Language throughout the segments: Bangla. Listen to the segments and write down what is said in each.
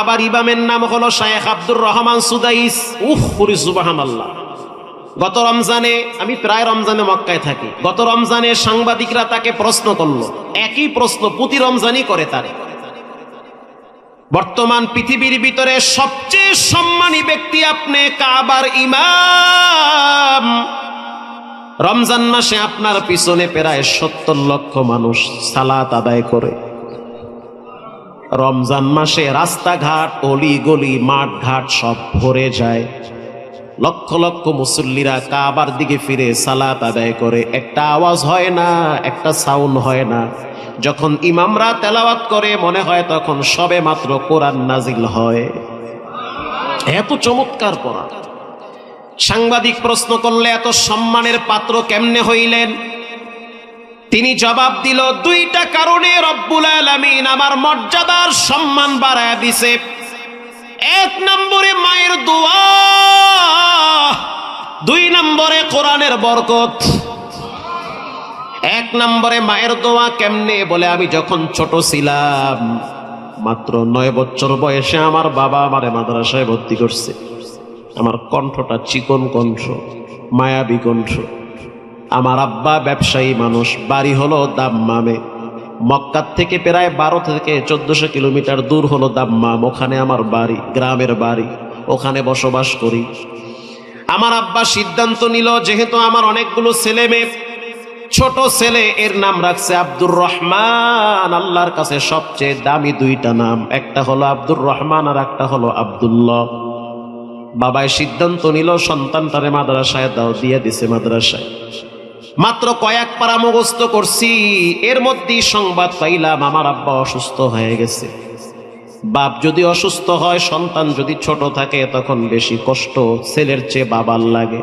কাবার ইমামের নাম হলো শায়েখ আব্দুর রহমান সুদাইস। উহ আল্লাহ গত রমজানে, আমি প্রায় রমজানে মক্কায় থাকি। গত রমজানে সাংবাদিকরা তাকে প্রশ্ন করল। একই প্রশ্ন প্রতি রমজানই করে তারে। বর্তমান পৃথিবীর ভিতরে সবচেয়ে সম্মানী ব্যক্তি আপনি কাবার ইমাম। রমজান মাসে আপনার পিছনে প্রায় সত্তর লক্ষ মানুষ সালাত আদায় করে। রমজান মাসে রাস্তাঘাট অলি গলি মাঠ ঘাট সব ভরে যায়। লক্ষ লক্ষ মুসল্লিরা কাবার দিকে ফিরে সালাত আদায় করে। একটা আওয়াজ হয় না, একটা সাউন্ড হয় না। যখন ইমামরা তেলাওয়াত করে, মনে হয় তখন সবে মাত্র কোরআন নাজিল হয়। এত চমৎকার পড়া। সাংবাদিক প্রশ্ন করলে এত সম্মানের পাত্র কেমনে হইলেন? তিনি জবাব দিল, দুইটা কারণে রব্বুল আলামিন আমার মর্যাদার সম্মান বাড়ায় দিছে। এক নম্বরে মায়ের দোয়া, দুই নম্বরে কোরআনের বরকত। এক নম্বরে মায়ের দোয়া কেমনে বলে, আমি যখন ছোট ছিলাম, মাত্র নয় বছর বয়সে আমার বাবা আমারে মাদ্রাসায় ভর্তি করছে। আমার কণ্ঠটা চিকন কণ্ঠ, মায়াবী কণ্ঠ। আমার আব্বা ব্যবসায়ী মানুষ, বাড়ি হলো দাম্মামে। মক্কার থেকে প্রায় বারো থেকে চোদ্দশো কিলোমিটার দূর হলো দাম্মাম, ওখানে আমার বাড়ি, গ্রামের বাড়ি, ওখানে বসবাস করি। আমার আব্বা সিদ্ধান্ত নিল, যেহেতু আমার অনেকগুলো ছেলে মেয়ে, ছোট ছেলে, এর নাম রাখছে আব্দুর রহমান। আল্লাহর কাছে সবচেয়ে দামি দুইটা নাম, একটা হলো আব্দুর রহমান আর একটা হলো আব্দুল্লাহ। বাবায় সিদ্ধান্ত নিল, সন্তানটারে মাদ্রাসায় দাও, দিয়ে দিছে মাদ্রাসায়। মাত্র কয়েক পারা মুখস্থ করছি। এর মধ্যেই সংবাদ পাইলাম, আমার আব্বা অসুস্থ হয়ে গেছে। বাপ যদি অসুস্থ হয়, সন্তান যদি ছোট থাকে, তখন বেশি কষ্ট ছেলের চেয়ে বাবার লাগে।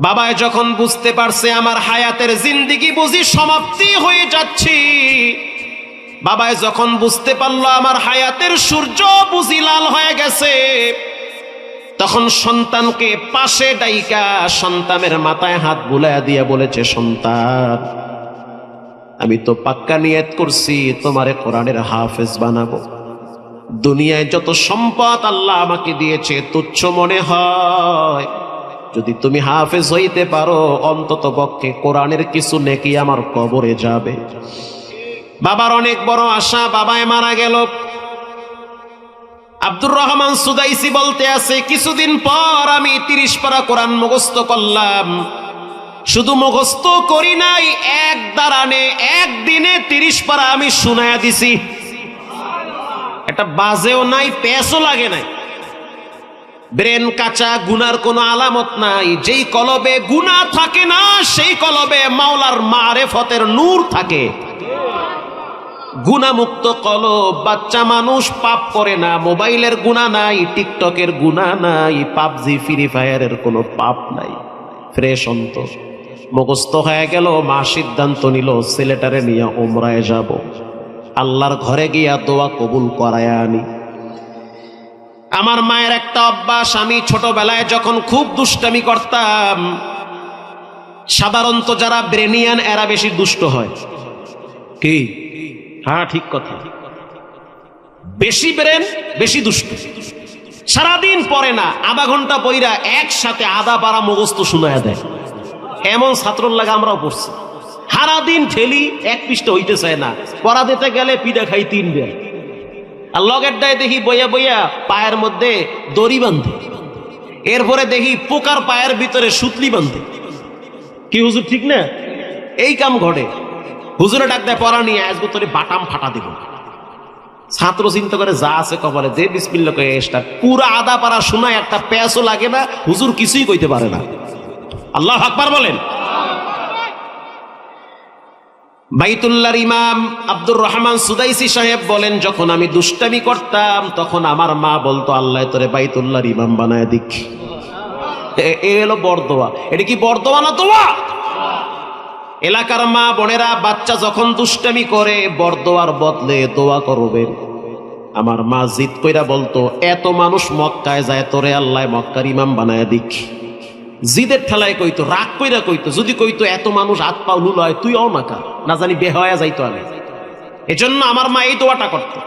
বাবায় যখন বুঝতে পারছে আমার হায়াতের জিন্দিগি বুঝি সমাপ্তি হয়ে যাচ্ছি বাবায় যখন বুঝতে পারল আমার হায়াতের সূর্য বুঝি লাল হয়ে গেছে তখন সন্তানকে পাশে ডাইকা সন্তানের মাথায় হাত বুলাইয়া দিয়ে বলেছে, সন্তান, আমি তো পাক্কা নিয়ত করছি, তোমারে কোরআনের হাফেজ বানাবো। দুনিয়ায় যত সম্পদ আল্লাহ আমাকে দিয়েছে, তুচ্ছ মনে হয়। যদি তুমি হাফেজ হইতে পারো, অন্তত পক্ষে কোরআনের কিছু নেকি আমার কবরে যাবে। বাবার অনেক বড় আশা বাবায় মারা গেল। আব্দুর রহমান সুদাইসি বলতে আছে, কিছুদিন পর আমি তিরিশ পারা কোরআন মুখস্থ করলাম। শুধু মুখস্থ করি নাই, এক দাঁড়ানে একদিনে তিরিশ পারা আমি শুনায়া দিছি। এটা বাজেও নাই পেসও লাগে নাই। ব্রেন কাঁচা, গুনার কোনো আলামত নাই। যেই কলবে গুনা থাকে না, সেই কলবে মাওলার মারেফতের নূর থাকে। গুণামুক্ত কলব, বাচ্চা মানুষ পাপ করে না, মোবাইলের গুণা নাই, টিকটকের গুণা নাই, পাবজি, ফ্রি ফায়ারের কোনো পাপ নাই। ফ্রেশ অন্তর মুখস্থ হয়ে গেল, মা সিদ্ধান্ত নিল, ছেলেটারে নিয়ে ওমরায় যাব। আল্লাহর ঘরে গিয়া দোয়া কবুল করায় আনি। আমার মায়ের একটা অভ্যাস, আমি ছোটবেলায় যখন খুব দুষ্টামি করতাম, সাধারণত যারা ব্রেনিয়ান, এরা বেশি দুষ্ট হয়। কি? হ্যাঁ ঠিক কথা। বেশি ব্রেন বেশি দুষ্ট। সারাদিন পরে না, আধা ঘণ্টা পইরা একসাথে আধা পাড়া মুখস্থ শোনায় দেয়। এমন ছাত্রর লাগে আমরাও পড়ছি। সারাদিন ঠেলি, এক পৃষ্ঠ হইতে চায় না। পড়া দিতে গেলে পিঠা খাই তিন বের আর লগের দায় দেখি বইয়া বইয়া পায়ের মধ্যে দড়ি বাঁধে। এরপরে দেখি পোকার পায়ের ভিতরে সুতলি বাঁধে। কি হুজুর, ঠিক না? এই কাম ঘটে। হুজুরে ডাক দেয়, পড়া নিয়ে আজকে তোরে বাটাম ফাটা দিব। ছাত্র চিন্তা করে, যা আছে কপালে যে বিসমিল্লা কয়ে স্টার্ট পুরা আদা পাড়া শোনায়, একটা প্যাসও লাগে না, হুজুর কিছুই কইতে পারে না। আল্লাহ আকবার বলেন। বাইতুল্লাহর ইমাম আব্দুর রহমান সুদাইসি সাহেব বলেন, যখন আমি দুষ্টামি করতাম, তখন আমার মা বলতো, আল্লাহ তোরে বাইতুল্লাহর ইমাম বানায় দিক। এ- এ হলো বরদোয়া। এটা কি বরদোয়া না দোয়া? এলাকার মা বোনেরা, বাচ্চা যখন দুষ্টামি করে, বরদোয়ার বদলে দোয়া করবেন আমার মা জিদ কইরা বলতো, এত মানুষ মক্কায় যায়, তোরে আল্লাহ মক্কার ইমাম বানায় দিক। জিদের ঠেলায় কইতো, রাগ কইরা কইতো, যদি কইতো এত মানুষ হাত পা লুলয় তুই অনাকা না জানি বে হয়ে যাইতো আমি। এজন্য আমার মা এই দোয়াটা করতো।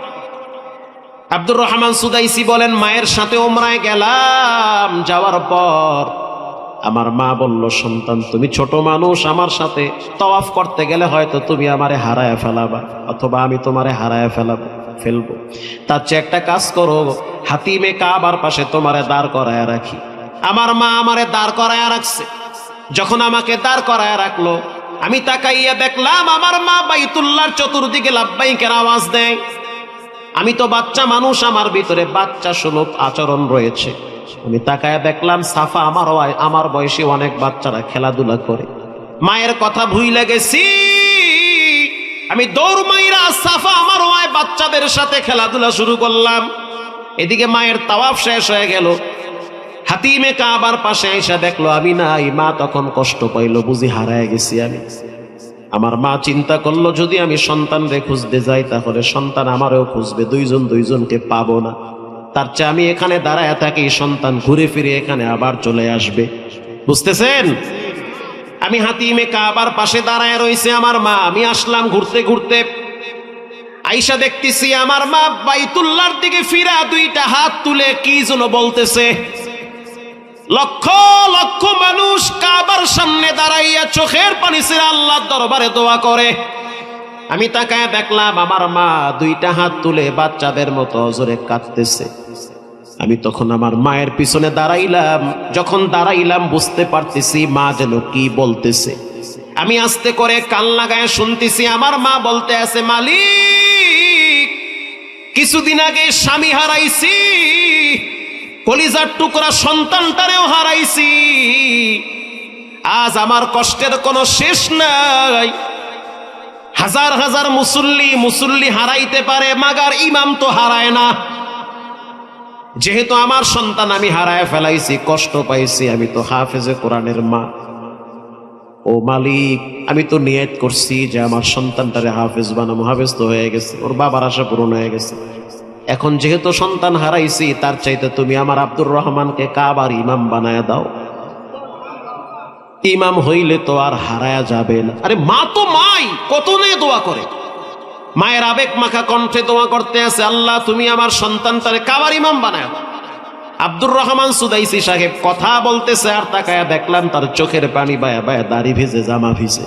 আব্দুর রহমান সুদাইসি বলেন, মায়ের সাথে ওমরায় গেলাম যাওয়ার পর আমার মা বলল, সন্তান, তুমি ছোট মানুষ, আমার সাথে তওয়াফ করতে গেলে হয়তো তুমি আমারে হারায় ফেলাবা, অথবা আমি তোমারে হারায় ফেলাবো, ফেলব। তার চেয়ে একটা কাজ করো, হাতিমে কাবার পাশে তোমারে দাঁড় করায় রাখি। আমার মা আমারে দাঁড় করায় রাখছে। যখন আমাকে দাঁড় করায় রাখল, আমি তাকাইয়া দেখলাম আমার মা বাইতুল্লাহর চতুর্দিকে লাভবাইকের আওয়াজ দেয়। আমি তো বাচ্চা মানুষ, আমার ভিতরে বাচ্চা সুলভ আচরণ রয়েছে। আমি তাকায় দেখলাম সাফা আমার ওয়াই- আমার বয়সী অনেক বাচ্চারা খেলাধুলা করে। মায়ের কথা ভুইলে গেছি। আমি দৌড় মাইরা সাফা আমার ওয়াই বাচ্চাদের সাথে খেলাধুলা শুরু করলাম। এদিকে মায়ের তাওয়াফ শেষ হয়ে গেল। হাতিমে কাবার পাশে এসে দেখল, আমি নাই, মা তখন কষ্ট পাইলো, বুঝি হারায় গেছি আমি। আমার মা চিন্তা করল, যদি আমি সন্তানরে খুঁজতে যাই, তাহলে সন্তান আমারও খুঁজবে, দুইজন দুইজনকে পাবো না। তার চেয়ে আমি এখানে দাঁড়ায় থাকি, সন্তান ঘুরে ফিরে এখানে আবার চলে আসবে। বুঝতেছেন? আমি হাতিমে কাবার পাশে দাঁড়ায় রয়েছে আমার মা। আমি আসলাম ঘুরতে ঘুরতে। আইসা দেখতেছি আমার মা বাইতুল্লার দিকে ফিরা, দুইটা হাত তুলে কি যেন বলতেছে। লক্ষ লক্ষ মানুষ কাবার সামনে দাঁড়াইয়া চোখের পানি ছেড়ে আল্লাহর দরবারে দোয়া করে। আমি তাকায় দেখলাম আমার মা দুইটা হাত তুলে বাচ্চাদের মতো জোরে কাঁদতেছে। আমি তখন আমার মায়ের পিছনে দাঁড়াইলাম। যখন দাঁড়াইলাম বুঝতে পারতেছি মা যেন কি বলতেছে। আমি আস্তে করে কান লাগায় শুনতেছি, আমার মা বলতে আছে, মালিক, কিছুদিন আগে স্বামী হারাইছি। কলিজার টুকরা সন্তানটারেও হারাইছি। আজ আমার কষ্টের কোনো শেষ নাই। হাজার হাজার মুসল্লি মুসল্লি হারাইতে পারে, মাগার ইমাম তো হারায় না। যেহেতু আমার সন্তান আমি হারায় ফেলাইছি, কষ্ট পাইছি, আমি তো হাফেজে কোরআনের মা। ও মালিক, আমি তো নিয়ত করছি যে আমার সন্তানটারে হাফেজ বানাবো হাফেজ তো হয়ে গেছে, ওর বাবার আশা পূরণ হয়ে গেছে। এখন যেহেতু সন্তান হারাইছি, তার চাইতে তুমি আমার আব্দুর রহমানকে কাবার ইমাম বানায় দাও। ইমাম হইলে তো আর হারায়া যাবে না। আরে মা তো মাই, কত নিয়ে দোয়া করে? মায়ের আবেগ মাখা কণ্ঠে দোয়া করতে আছে, আল্লাহ তুমি আমার সন্তানটারে কাবার ইমাম বানায়। আব্দুর রহমান সুদাইসি সাহেব কথা বলতেছে আর তাকায়া দেখলাম তার চোখের পানি বায়া বায়া দাড়ি ভিজে, জামা ভিজে।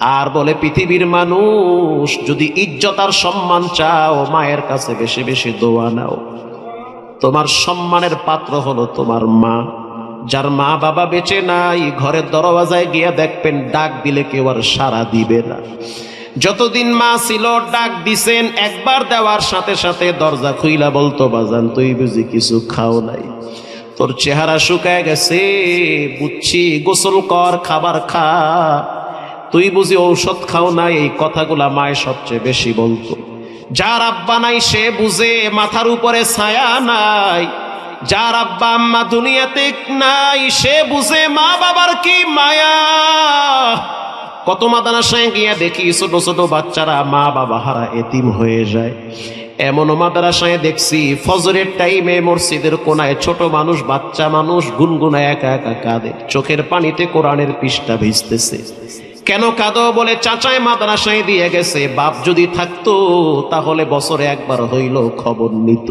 আর বলে, পৃথিবীর মানুষ যদি ইজ্জত আর সম্মান চাও, মায়ের কাছে বেশি বেশি দোয়া নাও। তোমার সম্মানের পাত্র হলো তোমার মা। যার মা বাবা বেঁচে নাই, ঘরের দরওয়াজায় গিয়ে দেখবেন ডাক দিলে কেউ আর সারা দিবে না। যতদিন মা ছিল, ডাক দিছেন, একবার দেওয়ার সাথে সাথে দরজা খুইলা বলতো, বাজান, তুই বুঝি কিছু খাও নাই। তোর চেহারা শুকায় গেছে, বুঝছি, গোসল কর, খাবার খা। তুই বুঝি ঔষধ খাও নাই? এই কথাগুলা মায় সবচেয়ে বেশি বলতো। যার আব্বা নাই, সে বুঝে মাথার উপরে ছায়া নাই। যার আব্বা আম্মা দুনিয়াতে নাই, সে বুঝে মা বাবার কি মায়া। কত মাদানাসায় গিয়া দেখি ছোট ছোট বাচ্চারা মা বাবা হারা এতিম হয়ে যায়। এমন মাদ্রাসায় দেখছি, ফজরের টাইমে মসজিদের কোনায় ছোট মানুষ, বাচ্চা মানুষ গুনগুনায় একা একা কাঁদে। চোখের পানিতে কোরআনের পৃষ্ঠা ভিজতেছে। কেন কাঁদো বলে চাচায় মাদ্রাসায় দিয়ে গেছে? বাপ যদি থাকতো, তাহলে বছরে একবার হইল খবর নিত।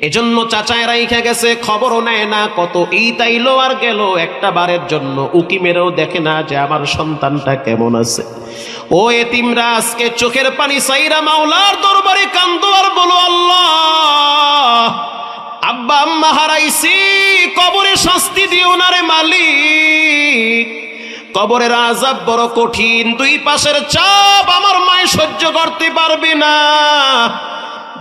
এজন্য চাচায় রাইখা গেছে, খবরও নেয় না, কত এই তাইলো আর গেল একটা বারের জন্য। উকি মেরেও দেখে না যে আমার সন্তানটা কেমন আছে। ও এতিমরা, আজকে চোখের পানি সাইরা মাওলার দরবারে কান্দো আর বলো আল্লাহ। আব্বা আম্মা হারাইছি, কবরে শাস্তি দিও না রে মালিক। কবরের আজাব বড় কঠিন। দুই পাশের চাপ আমার মায় সহ্য করতে পারবে না।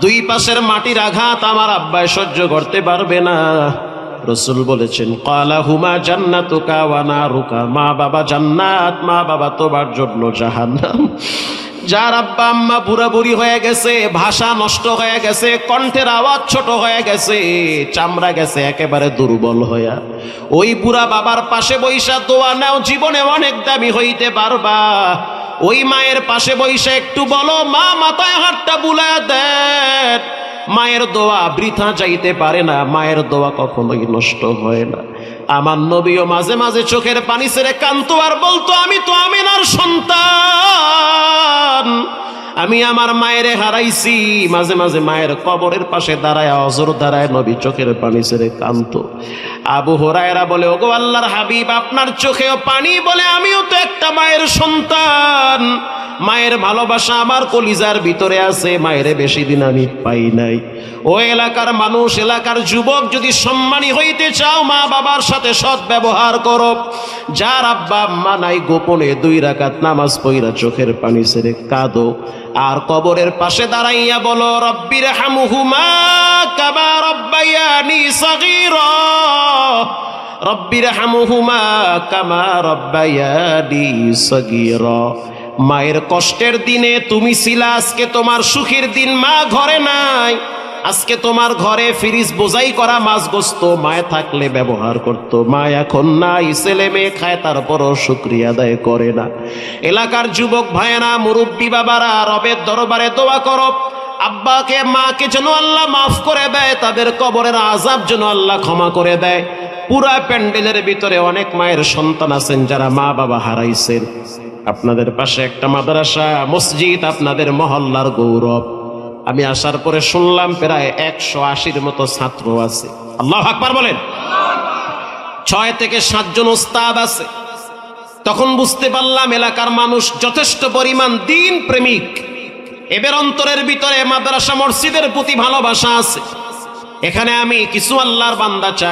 দুই পাশের মাটির আঘাত আমার আব্বায় সহ্য করতে পারবে না। রসুল বলেছেন, কালা হুমা জান্নাত মা বাবা জান্নাত, মা বাবা তোমার জন্য জাহান্নাম। যার আব্বা আম্মা বুড়া বুড়ি হয়ে গেছে, ভাষা নষ্ট হয়ে গেছে, কণ্ঠের আওয়াজ ছোট হয়ে গেছে, চামড়া গেছে একেবারে দুর্বল হইয়া। ওই বুড়া বাবার পাশে বৈশা দোয়া নাও, জীবনে অনেক দামি হইতে পারবা। ওই মায়ের পাশে বৈশা একটু বলো, মা, মাথায় হাতটা বুলা দেন। মায়ের দোয়া বৃথা যাইতে পারে না, মায়ের দোয়া কখনোই নষ্ট হয় না। আমার নবীও মাঝে মাঝে চোখের পানি ছেড়ে কান্ত আর বলতো, আমি তো আমিনার সন্তান। আমি আমার মায়েরে হারাইছি। মাঝে মাঝে মায়ের কবরের পাশে দাঁড়ায়, অজর দাঁড়ায় নবী চোখের পানি ছেড়ে কান্ত আবু হরায়রা বলে, ওগো আল্লাহর হাবিব, আপনার চোখেও পানি বলে আমিও তো একটা মায়ের সন্তান। মায়ের ভালোবাসা আমার কলিজার ভিতরে আছে, মায়ের বেশি দিন আমি পাই নাই। ও এলাকার মানুষ, এলাকার যুবক, যদি সম্মানী হইতে চাও, মা বাবার সাথে সৎ ব্যবহার করো। যার আব্বা আম্মা নাই, গোপনে দুই রাকাত নামাজ পইরা চোখের পানি ছেড়ে কাঁদো। আর কবরের পাশে দাঁড়াইয়া বলো, রব্বির হামুহুমা কামা রব্বাইয়ানি সগীরা। রব্বির হামুহুমা কামা রব্বায়ানি সগীরা। মায়ের কষ্টের দিনে তুমি ছিলা, আজকে তোমার সুখের দিন, মা ঘরে নাই। আজকে তোমার ঘরে ফ্রিজ বোঝাই করা মাছ গোস্ত মায় থাকলে ব্যবহার করত। মা এখন নাই, ছেলে মেয়ে খায়, তারপরও শুক্রিয়া আদায় করে না। এলাকার যুবক ভাইয়েরা, মুরব্বী বাবারা, রবের দরবারে দোয়া করো। আব্বাকে, মাকে যেন আল্লাহ মাফ করে দেয়, তাদের কবরের আজাব যেন আল্লাহ ক্ষমা করে দেয়। পুরা প্যান্ডেলের ভিতরে অনেক মায়ের সন্তান আছেন যারা মা বাবা হারাইছেন। আপনাদের পাশে একটা মাদ্রাসা, মসজিদ, আপনাদের মহল্লার গৌরব। আমি আসার পরে শুনলাম প্রায় একশো আশির মতো ছাত্র আছে। আল্লাহ আকবার বলেন। ছয় থেকে সাতজন ওস্তাদ আছে। তখন বুঝতে পারলাম এলাকার মানুষ যথেষ্ট পরিমাণ দিন প্রেমিক এবার অন্তরের ভিতরে মাদ্রাসা, মসজিদের প্রতি ভালোবাসা আছে। এখানে আমি কিছু আল্লাহর বান্দা চাই।